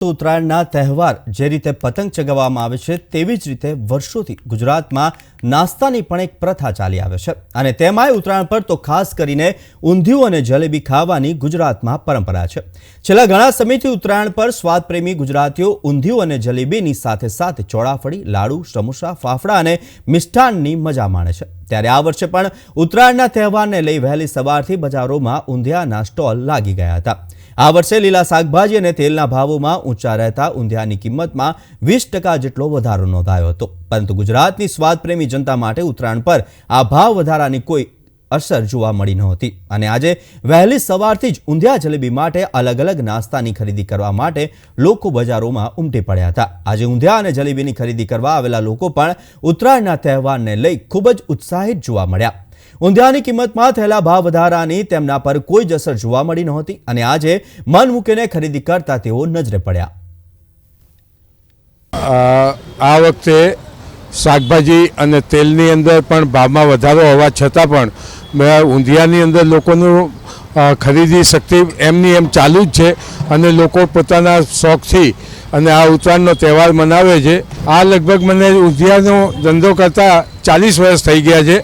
તો ઉત્તરાયણના તહેવાર જે રીતે પતંગ ચગાવવામાં આવે છે, તેવી જ રીતે વર્ષોથી ગુજરાતમાં નાસ્તાની પણ એક પ્રથા ચાલી આવે છે. અને તેમાંય ઉત્તરાયણ પર તો ખાસ કરીને ઊંધિયું અને જલેબી ખાવાની ગુજરાતમાં પરંપરા છે. છેલ્લા ઘણા સમયથી ઉત્તરાયણ પર સ્વાદપ્રેમી ગુજરાતીઓ ઊંધિયું અને જલેબીની સાથે સાથે ચોળાફળી, લાડુ, સમોસા, ફાફડા અને મિષ્ટાનની મજા માણે છે. ત્યારે આ વર્ષે પણ ઉત્તરાયણના તહેવારને લઈ વહેલી સવારથી બજારોમાં ઊંધિયાના સ્ટોલ લાગી ગયા હતા. આ વર્ષે લીલા શાકભાજી અને તેલના ભાવોમાં ઊંચા રહેતા ઊંધિયાની કિંમતમાં વીસ ટકા જેટલો વધારો નોંધાયો હતો. પરંતુ ગુજરાતની સ્વાદપ્રેમી જનતા માટે ઉત્તરાયણ પર આ ભાવ વધારાની કોઈ અસર જોવા મળી નહોતી. અને આજે વહેલી સવારથી જ ઊંધિયા જલેબી માટે અલગ અલગ નાસ્તાની ખરીદી કરવા માટે લોકો બજારોમાં ઉમટી પડ્યા હતા. આજે ઊંધિયા અને જલેબીની ખરીદી કરવા આવેલા લોકો પણ ઉત્તરાયણના તહેવારને લઈ ખૂબ જ ઉત્સાહિત જોવા મળ્યા. ઊંધિયાની કિંમતમાં થયેલા ભાવ વધારાની તેમના પર કોઈ જ અસર જોવા મળી નહોતી અને આજે મન મૂકીને ખરીદી કરતા તેઓ નજરે પડ્યા. આ વખતે શાકભાજી અને તેલની અંદર પણ ભાવમાં વધારો હોવા છતાં પણ ઊંધિયાની અંદર લોકોનું ખરીદી શક્તિ એમની એમ ચાલુ જ છે અને લોકો પોતાના શોખથી અને આ ઉત્તરાયણનો તહેવાર મનાવે છે. આ લગભગ મને ઊંધિયાનો ધંધો કરતાં ચાલીસ વર્ષ થઈ ગયા છે.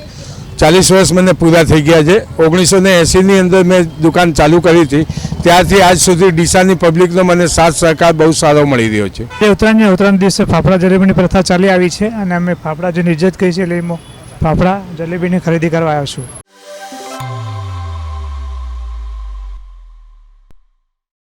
ચાલીસ વર્ષ મને પૂરા થઈ ગયા છે. ઓગણીસો ને એંસીની અંદર મેં દુકાન ચાલુ કરી હતી. ત્યારથી આજ સુધી ડીસાની પબ્લિકનો મને સાથ સહકાર બહુ સારો મળી રહ્યો છે. ઉત્તરાયણને ઉત્તરાયણ દિવસે ફાફડા જલેબીની પ્રથા ચાલી આવી છે અને અમે ફાફડા જેની ઇજ્જત કહી છે, એટલે ફાફડા જલેબીની ખરીદી કરવા આવ્યો છું.